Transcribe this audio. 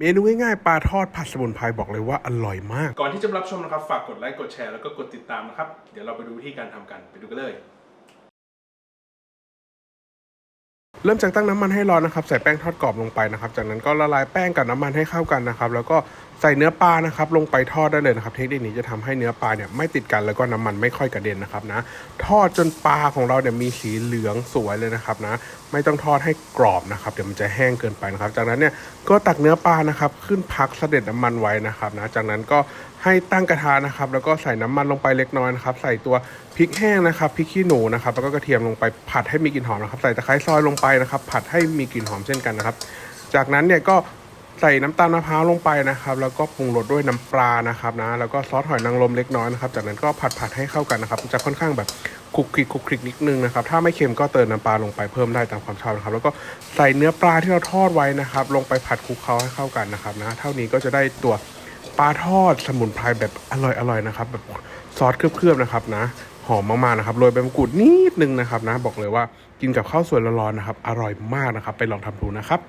เมนูง่ายๆปลาทอดผัดสมุนไพรบอกเลยว่าอร่อยมาก ก่อนที่จะรับชมนะครับ ฝากกดไลค์กดแชร์แล้วก็กดติดตามนะครับ เดี๋ยวเราไปดูวิธีการทำกันไปดูกันเลย เริ่มจากตั้งน้ำมันให้ร้อนนะครับ ใส่แป้งทอดกรอบลงไปนะครับ จากนั้นก็ละลายแป้งกับน้ำมันให้เข้ากันนะครับ แล้วก็ใส่เนื้อปลานะครับลงไปทอดได้เลยนะครับ เทคนิคนี้จะทำให้เนื้อปลาเนี่ยไม่ติดกันแล้วก็น้ำมันไม่ค่อยกระเด็นนะครับนะทอดจนปลาของเราเนี่ยมีสีเหลืองสวยเลยนะครับนะไม่ต้องทอดให้กรอบนะครับเดี๋ยวมันจะแห้งเกินไปนะครับ จากนั้นเนี่ยก็ตักเนื้อปลานะครับขึ้นพักเสด็จน้ำมันไว้นะครับนะจากนั้นก็ให้ตั้งกระทะนะครับแล้วก็ใส่น้ำมันลงไปเล็กน้อยนะครับใส่ตัวพริกแห้งนะครับพริกขี้หนูนะครับแล้วก็กระเทียมลงไปผัดให้มีกลิ่นหอมนะครับใส่ตะไคร้ซอยลงไปนะครับผัดให้มีกลิ่นหอมเช่นกันนะครับจากนั้นเนี่ยก็ ใส่น้ำตาลมะพร้าวลงไปนะครับ แล้วก็ปรุงรสด้วยน้ำปลานะครับนะ แล้วก็ซอสหอยนางรมเล็กน้อยนะครับ จากนั้นก็ผัดผัดให้เข้ากันนะครับ จะค่อนข้างแบบคลุกคลิกคลุกคลิกนิดนึงนะครับ ถ้าไม่เค็มก็เติมน้ำปลาลงไปเพิ่มได้ตามความชอบนะครับ แล้วก็ใส่เนื้อปลาที่เราทอดไว้นะครับ ลงไปผัดคลุกเคล้าให้เข้ากันนะครับนะ เท่านี้ก็จะได้ตัวปลาทอดสมุนไพรแบบอร่อยๆนะครับ แบบซอสเคลือบๆนะครับนะ หอมมากๆนะครับโรยใบมะกรูดนิดนึงนะครับนะ บอกเลยว่ากินกับข้าวสวยร้อนๆนะครับ อร่อยมากนะครับ ไปลองทำดูนะครับ